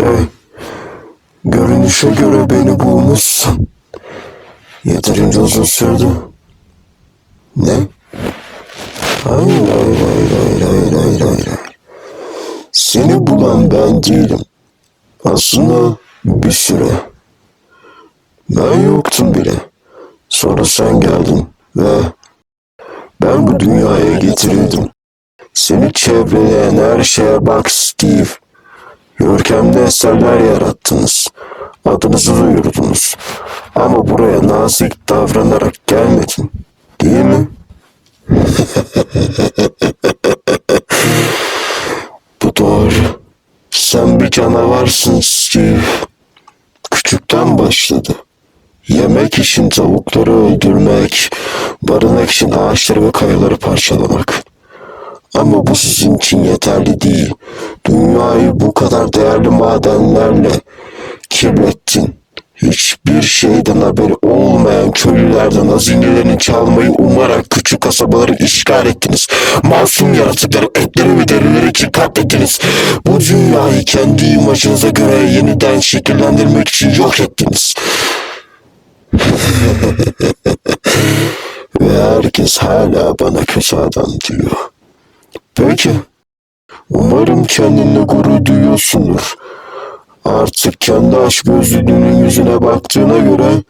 Şey, görünüşe göre beni bulmuşsun. Yeterince uzun sürdü. Ne? Hayır, hayır, hayır, hayır, hayır, hayır, hayır. Seni bulan ben değilim. Aslında bir süre. Ben yoktum bile. Sonra sen geldin ve ben bu dünyaya getirildim. Seni çevreleyen her şeye bak Steve. Görkemli eserler yarattınız. Adınızı duyurdunuz. Ama buraya nazik davranarak gelmedin. Değil mi? Bu doğru. Sen bir canavarsın Steve. Küçükten başladı. Yemek için tavukları öldürmek, barınak için ağaçları ve kayaları parçalamak. Ama bu sizin için yeterli değil. Dünyayı bu kadar değerli madenlerle kirlettin. Hiçbir şeyden haberi olmayan köylülerden hazinelerini çalmayı umarak küçük kasabaları işgal ettiniz. Masum yaratıkları etleri ve derileri için katlettiniz. Bu dünyayı kendi imajınıza göre yeniden şekillendirmek için yok ettiniz. ve herkes hala bana kötü adam diyor. Peki. Umarım kendinle gurur duyuyorsundur. Artık kendi aşk gözlülüğünün yüzüne baktığına göre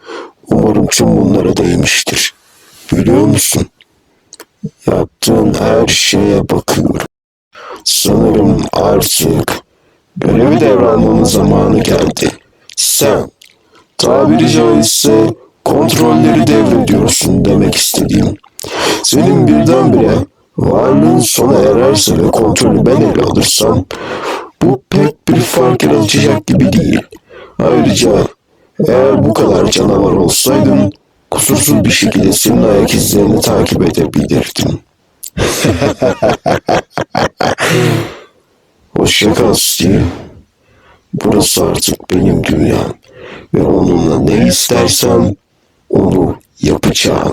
umarım tüm bunlara değmiştir. Biliyor musun? Yaptığın her şeye bakıyorum. Sanırım artık görevi devralmanın zamanı geldi. Sen tabiri caizse kontrolleri devrediyorsun demek istediğim. Senin birdenbire varlığın sona ererse ve kontrolü ben ele alırsam bu pek bir fark yaratacak gibi değil. Ayrıca eğer bu kadar canavar olsaydın kusursuz bir şekilde senin ayak izlerini takip edebilirdim. Hoşça kal Steve. Burası artık benim dünyam ve onunla ne istersem onu yapacağım.